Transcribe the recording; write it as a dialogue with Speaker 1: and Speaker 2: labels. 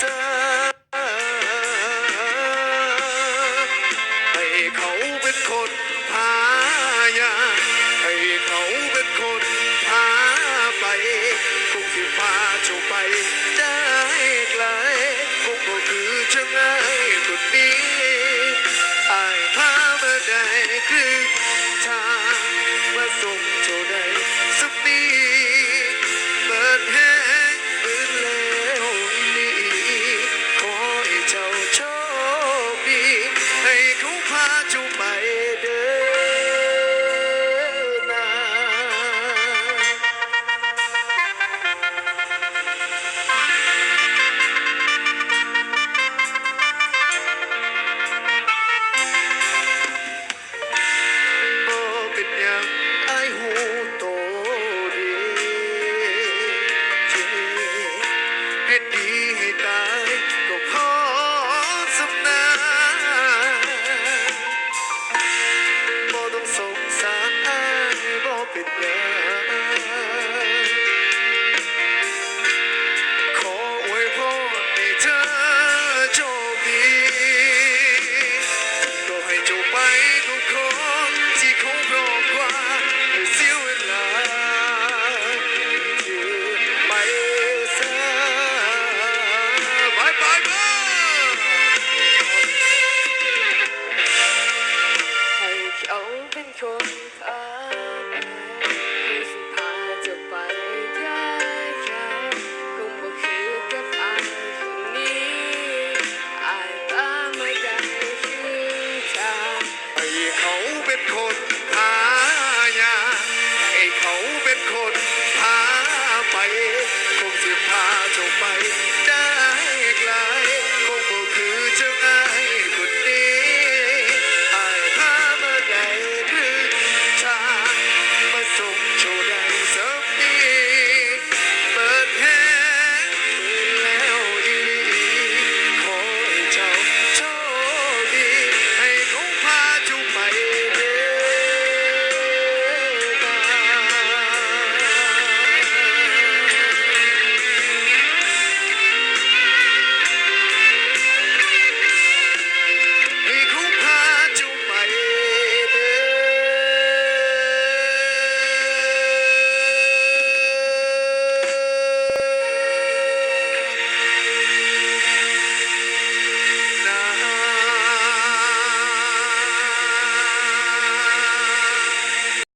Speaker 1: ซะให้เขาเป็นคนพายาให้เขาเป็นคนพาไปคงสิพาเจ้าไป টিটা going.